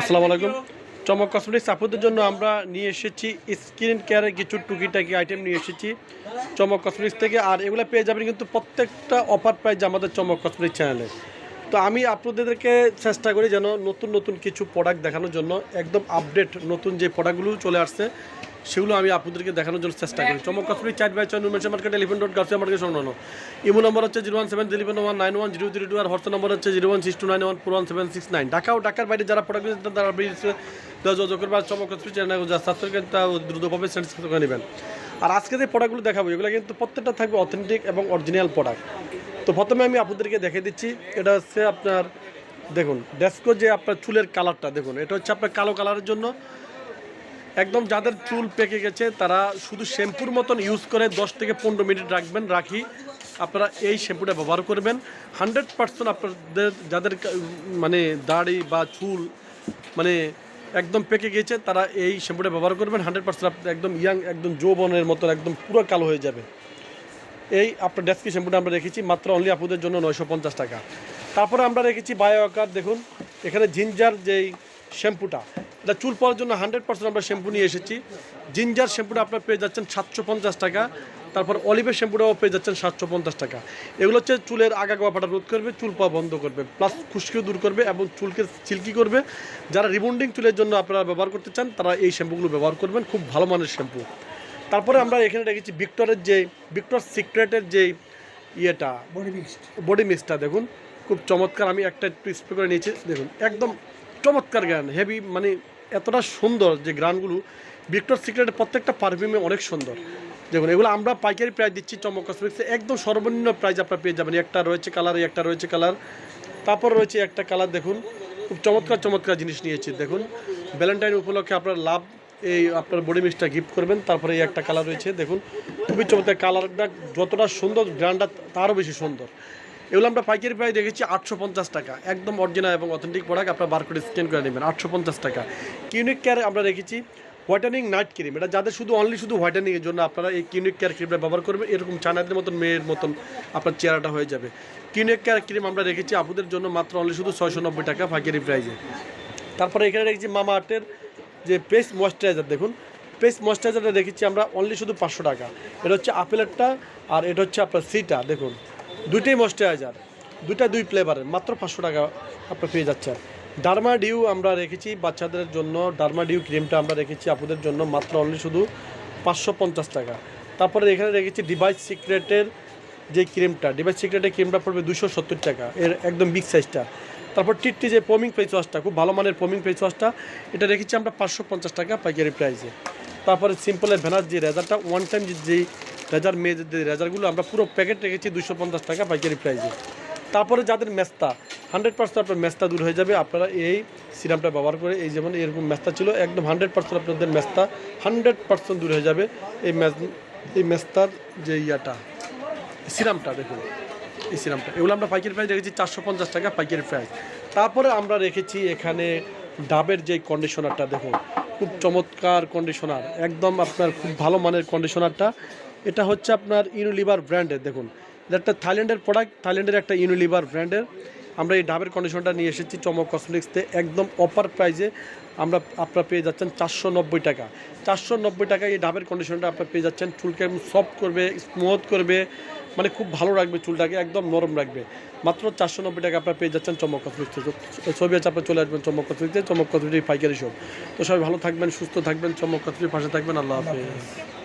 আসসালামু আলাইকুম চমক কসমেটিক্স আপুদের জন্য আমরা নিয়ে এসেছি স্কিন কেয়ারের কিছু টুকিটাকি আইটেম নিয়ে এসেছি চমক কসমেটিক্স থেকে। আর এগুলো পেয়ে যাবেন কিন্তু প্রত্যেকটা অফার প্রাইজ আমাদের চমক কসমেটিক্স চ্যানেলে তো আমি আপনাদেরকে চেষ্টা করি যেন নতুন নতুন কিছু প্রোডাক্ট দেখানোর জন্য। একদম আপডেট নতুন যে প্রোডাক্টগুলো চলে আসছে সেগুলো আমি আপনাদেরকে দেখানোর জন্য চেষ্টা করি। চমক কসমেটিক চার বাই ছয় নুমেন্সা মার্কেট এলিফেন্ট রোড গার্সিয়া মার্কেট সংলগ্ন। ইমো নম্বর হচ্ছে zero one seven zero one nine one zero zero two আর হোয়াটসঅ্যাপ নম্বর হচ্ছে zero one six two nine one four one seven six nine Dhaka ও ঢাকার বাইরে যারা প্রোডাক্ট দিচ্ছেন তারা যোগাযোগ করবে আর চমক কসমেটিক চ্যানেল যা করেন তা দ্রুতভাবে করে নেবেন। আর আজকে যে প্রোডাক্টগুলো দেখাবো এগুলো কিন্তু প্রত্যেকটা থাকবে অথেন্টিক এবং অরিজিনাল প্রোডাক্ট তো প্রথমে আমি আপনাদেরকে দেখে দিচ্ছি এটা হচ্ছে আপনার দেখুন ডেস্কো যে আপনার চুলের কালারটা দেখুন এটা হচ্ছে আপনার কালো কালারের জন্য। একদম যাদের চুল পেকে গেছে, তারা শুধু শ্যাম্পুর মতন ইউজ করে দশ থেকে পনেরো মিনিট রাখবেন, রাখি আপনারা এই শ্যাম্পুটা ব্যবহার করবেন। হান্ড্রেড পার্সেন্ট আপনাদের যাদের মানে দাড়ি বা চুল মানে একদম পেকে গেছে, তারা এই শ্যাম্পুটা ব্যবহার করবেন। হান্ড্রেড পার্সেন্ট একদম ইয়াং একদম যৌবনের মতন একদম পুরো কালো হয়ে যাবে। এই আপনার ডেস্কি শ্যাম্পুটা আমরা রেখেছি, মাত্র অনলি আপুদের জন্য নয়শো পঞ্চাশ টাকা। তারপরে আমরা রেখেছি বায়ো আকার দেখুন, এখানে জিঞ্জার যেই শ্যাম্পুটা। এটা চুল পাওয়ার জন্য হান্ড্রেড পার্সেন্ট আমরা শ্যাম্পু নিয়ে এসেছি। জিঞ্জার শ্যাম্পুটা আপনার পেয়ে যাচ্ছেন সাতশো পঞ্চাশ টাকা। তারপর অলিভের শ্যাম্পুটাও পেয়ে যাচ্ছেন সাতশো পঞ্চাশ টাকা। এগুলো হচ্ছে চুলের আগা গোয়াপাটা রোধ করবে চুল পাওয়া বন্ধ করবে প্লাস খুশকিও দূর করবে এবং চুলকে সিল্কি করবে। যারা রিবন্ডিং চুলের জন্য আপনারা ব্যবহার করতে চান তারা এই শ্যাম্পুগুলো ব্যবহার করবেন খুব ভালো মানের শ্যাম্পু। তারপরে আমরা এখানে রেখেছি ভিক্টরের যে ভিক্টর সিক্রেটের যে ইয়েটা বডি মিক্সড বডি মিক্সটা দেখুন খুব চমৎকার। আমি একটা একটু স্প্রে করে নিয়েছি দেখুন একদম চমৎকার গ্রান হেভি মানে এতটা সুন্দর যে গ্রানগুলো ভিক্টর সিক্রেটের প্রত্যেকটা পারফিউমে অনেক সুন্দর। দেখুন, এগুলো আমরা পাইকারি প্রাইস দিচ্ছি চমক কসমেটিক্সে একদম সর্বনিম্ন প্রাইস আপনারা পেয়ে যাবেন। একটা রয়েছে কালার একটা রয়েছে কালার তারপর রয়েছে একটা কালার দেখুন, খুব চমৎকার চমৎকার জিনিস নিয়েছি, দেখুন। ভ্যালেন্টাইন উপলক্ষে আপনার লাভ, এই আপনার বডি মিক্সটা গিফট করবেন। তারপরে এই একটা কালার রয়েছে, দেখুন। খুবই চমৎকার কালারটা যতটা সুন্দর ব্র্যান্ডটা তারও বেশি সুন্দর। এগুলো আমরা পাইকারি প্রায় দেখেছি আটশো পঞ্চাশ টাকা। একদম অরিজিনাল এবং অথেন্টিক প্রোডাক্ট আপনার বারকোড স্ক্যান করে নেবেন, আটশো পঞ্চাশ টাকা। কিউনিক কেয়ার আমরা রেখেছি হোয়াইটেনিং নাইট ক্রিম এটা যাদের শুধু অনলি শুধু হোয়াইটেনিংয়ের জন্য আপনারা এই কিউনিক কেয়ার ক্রিমটা ব্যবহার করবেন, এরকম চানাদের মতন, মেয়ের মতন আপনার চেহারাটা হয়ে যাবে। কিউনিক কেয়ার ক্রিম আমরা রেখেছি আপুদের জন্য মাত্র অনলি শুধু ছয়শো নব্বই টাকা পাইকারি প্রাইজে তারপরে এখানে রেখেছি মামা আর্টের যে পেস্ট ময়শ্চারাইজার দেখুন। পেস্ট ময়শ্চারাইজারটা রেখেছি আমরা অনলি শুধু পাঁচশো টাকা। এটা হচ্ছে আপেলেরটা আর এটা হচ্ছে আপনার সিটা দেখুন। দুইটাই ময়শ্চারাইজার দুইটা দুই ফ্লেভারের মাত্র পাঁচশো টাকা আপনার পেয়ে যাচ্ছেন। ডার্মা ডিউ আমরা রেখেছি বাচ্চাদের জন্য, ডার্মা ডিউ ক্রিমটা আমরা রেখেছি আপুদের জন্য, মাত্র অনলি শুধু পাঁচশো পঞ্চাশ টাকা। তারপরে এখানে রেখেছি ডিভাইস সিক্রেটের যে ক্রিমটা ডিভাইস সিক্রেটের ক্রিমটা পড়বে দুশো সত্তর টাকা, এর একদম বিগ সাইজটা তারপর টিটটি যে পমিং ফেস ওয়াশটা খুব ভালো মানের পমিং ফেস ওয়াশটা এটা রেখেছি আমরা পাঁচশো পঞ্চাশ টাকা পাইকারি প্রাইসে তারপরে সিম্পলের ভ্যানার যে রেজারটা ওয়ান টাইম যেই রেজার মেয়েদের রেজারগুলো আমরা পুরো প্যাকেট রেখেছি দুশো পঞ্চাশ টাকা পাইকারি প্রাইসে। তারপরে যাদের মেস্তা, হান্ড্রেড পার্সেন্ট আপনার মেস্তা দূর হয়ে যাবে, আপনারা এই সিরামটা ব্যবহার করে এই যেমন এরকম মেস্তা ছিল, একদম হান্ড্রেড পার্সেন্ট আপনাদের মেস্তা হান্ড্রেড পার্সেন্ট দূর হয়ে যাবে এই এই মেস্তার যে ইয়াটা, সিরামটা দেখুন, এই সিরামটা। এগুলো আমরা পাইকারি প্রাইস রেখেছি চারশো পঞ্চাশ টাকা পাইকারি প্রাইস। তারপরে আমরা রেখেছি এখানে ডাবের যে কন্ডিশনারটা দেখুন খুব চমৎকার কন্ডিশনার একদম আপনার খুব ভালো মানের কন্ডিশনারটা এটা হচ্ছে আপনার ইউনিলিভার ব্র্যান্ডের দেখুন। এটা একটা থাইল্যান্ডের প্রোডাক্ট থাইল্যান্ডের একটা ইউনিলিভার ব্র্যান্ডের আমরা এই ডাবের কন্ডিশনটা নিয়ে এসেছি চমক কসমেটিক্সতে একদম অপার প্রাইজে আমরা, আপনারা পেয়ে যাচ্ছেন চারশো নব্বই টাকা। চারশো নব্বই টাকায় এই ডাবের কন্ডিশনটা আপনারা পেয়ে যাচ্ছেন। চুলকে সফট করবে স্মুথ করবে মানে খুব ভালো রাখবে চুলটাকে, একদম নরম রাখবে মাত্র চারশো নব্বই টাকা আপনারা পেয়ে যাচ্ছেন চমক কসমেটিক্সে ছবি আছে, আপনারা চলে আসবেন চমক কসমেটিক্সে চমক কসমেটিক পাইকারি শপ তো সবাই ভালো থাকবেন, সুস্থ থাকবেন, চমক কসমেটিক পাশে থাকবেন। আল্লাহ হাফেজ।